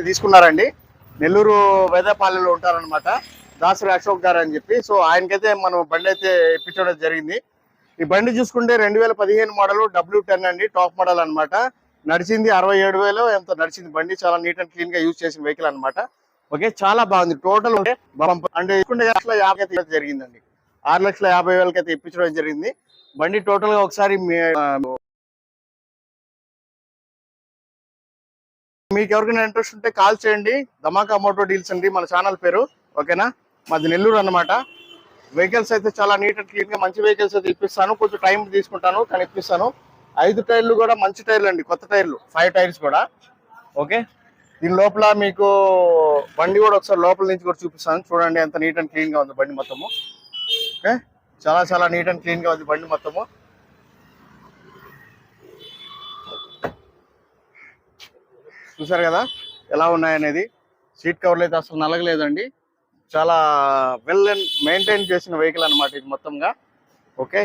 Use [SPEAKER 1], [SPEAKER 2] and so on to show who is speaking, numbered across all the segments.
[SPEAKER 1] తీసుకున్నారండి. నెల్లూరు వేదపాలెంలో ఉంటారనమాట దాసరి అశోక్ గారు అని చెప్పి. సో ఆయనకైతే మనం బండి అయితే ఇప్పించడం జరిగింది. ఈ బండి చూసుకుంటే రెండు వేల పదిహేను మోడల్ డబ్ల్యూ టెన్ అండి టాప్ మోడల్ అన్నమాట. నడిచింది అరవై ఏడు వేలు ఎంత నడిచింది బండి. చాలా నీట్ అండ్ క్లీన్గా యూజ్ చేసిన వెహికల్ అన్నమాట. ఓకే చాలా బాగుంది. టోటల్ అంటే అంటే లక్షల యాభై అయితే జరిగిందండి. ఆరు లక్షల యాభై వేలకి అయితే ఇప్పించడం జరిగింది. బండి టోటల్గా ఒకసారి మీకు ఎవరికైనా ఇంట్రెస్ట్ ఉంటే కాల్ చేయండి. ధమాకా మోటో డీల్స్ అండి మన ఛానల్ పేరు. ఓకేనా? మాది నెల్లూరు అన్నమాట. వెహికల్స్ అయితే చాలా నీట్ అండ్ క్లీన్గా మంచి వెహికల్స్ అయితే ఇప్పిస్తాను. కొంచెం టైం తీసుకుంటాను కానీ ఇప్పిస్తాను. ఐదు టైర్లు కూడా మంచి టైర్లు అండి కొత్త టైర్లు ఫైవ్ టైర్స్ కూడా. ఓకే? దీని లోపల మీకు బండి కూడా ఒకసారి లోపల నుంచి కూడా చూపిస్తాను. చూడండి ఎంత నీట్ అండ్ క్లీన్గా ఉంది బండి మొత్తము. ఓకే? చాలా చాలా నీట్ అండ్ క్లీన్గా ఉంది బండి మొత్తము. చూసారు కదా? ఎలా ఉన్నాయనేది సీట్ కవర్లు అయితే అసలు నలగలేదండి. చాలా వెల్ అండ్ మెయింటైన్ చేసిన వెహికల్ అన్నమాట ఇది మొత్తంగా. ఓకే?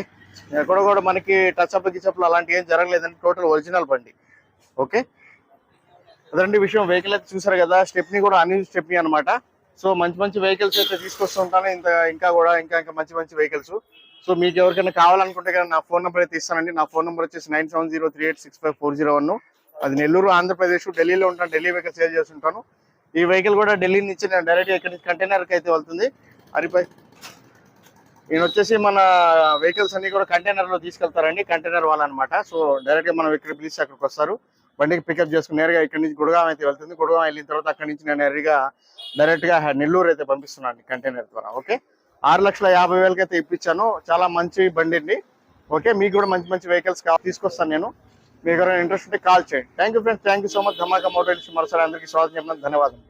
[SPEAKER 1] ఎక్కడ కూడా మనకి టచ్ అప్ గిచప్లు అలాంటి ఏం జరగలేదండి. టోటల్ ఒరిజినల్ బండి. ఓకే? అదండి విషయం. వెహికల్ అయితే చూసారు కదా? స్టెప్ని కూడా అన్ని స్టెప్ని అనమాట సో మంచి మంచి వెహికల్స్ అయితే తీసుకొస్తూ ఉంటాను. ఇంత ఇంకా కూడా ఇంకా ఇంకా మంచి మంచి వెహికల్స్ సో మీకు ఎవరికైనా కావాలనుకుంటే కానీ నా ఫోన్ నెంబర్ అయితే ఇస్తానండి. నా ఫోన్ నెంబర్ వచ్చేసి nine seven zero three eight six five four zero one. అది నెల్లూరు ఆంధ్రప్రదేశ్ ఢిల్లీలో ఉంటాను ఢిల్లీ వెహికల్ సేల్ చేస్తుంటాను. ఈ వెహికల్ కూడా ఢిల్లీ నుంచి నేను డైరెక్ట్ ఇక్కడ నుంచి కంటైనర్కి అయితే వెళ్తుంది. హరిపై ఈయన వచ్చేసి మన వెహికల్స్ అన్ని కూడా కంటైనర్లో తీసుకెళ్తారండి కంటైనర్ వాళ్ళనమాట సో డైరెక్ట్గా మనం ఇక్కడ పిలిచి అక్కడికి వస్తారు. బండికి పికప్ చేసుకుని నేరుగా ఇక్కడ నుంచి గుడగాం అయితే వెళ్తుంది. గుడగాం వెళ్ళిన తర్వాత అక్కడి నుంచి నేను నేరుగా డైరెక్ట్గా నెల్లూరు అయితే పంపిస్తున్నాను కంటైనర్ ద్వారా ఓకే? ఆరు లక్షల యాభై వేలకి అయితే ఇప్పించాను. చాలా మంచి బండి అండి. ఓకే మీకు కూడా మంచి మంచి వెహికల్స్ తీసుకొస్తాను నేను. మీకు ఎవరైనా ఇంట్రెస్ట్ ఉంటే కాల్ చేయండి. Thank you friends thank you so much Dhamaka motor మరోసారి అందరికీ స్వాగతం చెప్పినందుకు ధన్యవాదాలు